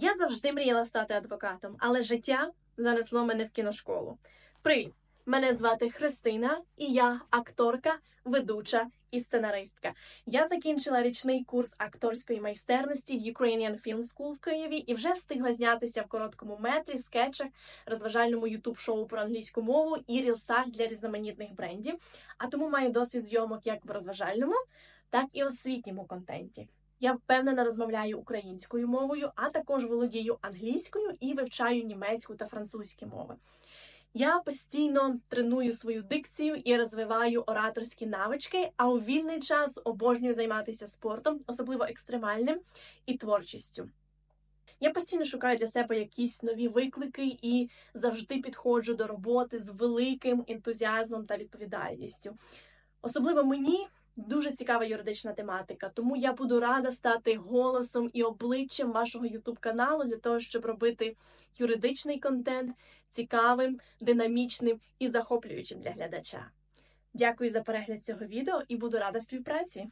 Я завжди мріяла стати адвокатом, але життя занесло мене в кіношколу. Привіт! Мене звати Христина, і я акторка, ведуча і сценаристка. Я закінчила річний курс акторської майстерності в Ukrainian Film School в Києві і вже встигла знятися в короткому метрі, скетчах, розважальному ютуб-шоу про англійську мову і рілсах для різноманітних брендів. А тому маю досвід зйомок як в розважальному, так і освітньому контенті. Я впевнено розмовляю українською мовою, а також володію англійською і вивчаю німецьку та французьку мови. Я постійно треную свою дикцію і розвиваю ораторські навички, а у вільний час обожнюю займатися спортом, особливо екстремальним і творчістю. Я постійно шукаю для себе якісь нові виклики і завжди підходжу до роботи з великим ентузіазмом та відповідальністю. Особливо мені дуже цікава юридична тематика, тому я буду рада стати голосом і обличчям вашого youtube каналу для того, щоб робити юридичний контент цікавим, динамічним і захоплюючим для глядача. Дякую за перегляд цього відео і буду рада співпраці.